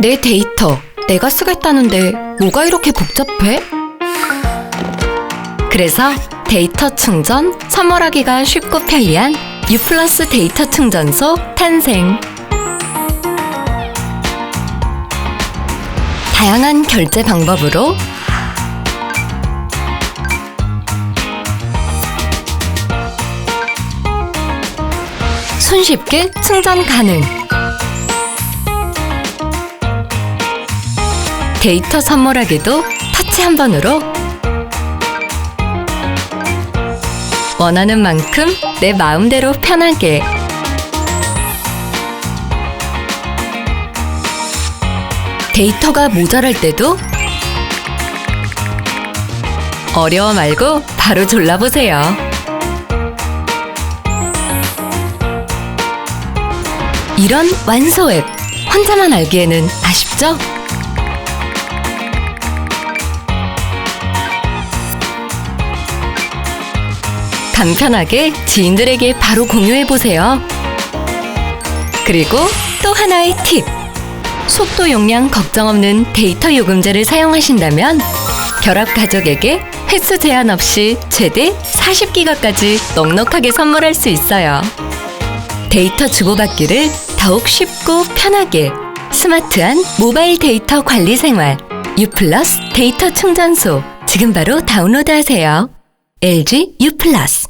내 데이터 내가 쓰겠다는데 뭐가 이렇게 복잡해? 그래서 데이터 충전, 선물하기가 쉽고 편리한 U 플러스 데이터 충전소 탄생. 다양한 결제 방법으로 손쉽게 충전 가능. 데이터 선물하기도 터치 한 번으로 원하는 만큼 내 마음대로 편하게 데이터가 모자랄 때도 어려워 말고 바로 졸라보세요. 이런 완소 앱 혼자만 알기에는 아쉽죠? 간편하게 지인들에게 바로 공유해 보세요. 그리고 또 하나의 팁. 속도 용량 걱정 없는 데이터 요금제를 사용하신다면 결합 가족에게 횟수 제한 없이 최대 40기가까지 넉넉하게 선물할 수 있어요. 데이터 주고받기를 더욱 쉽고 편하게 스마트한 모바일 데이터 관리 생활 U 플러스 데이터 충전소 지금 바로 다운로드하세요. LG U 플러스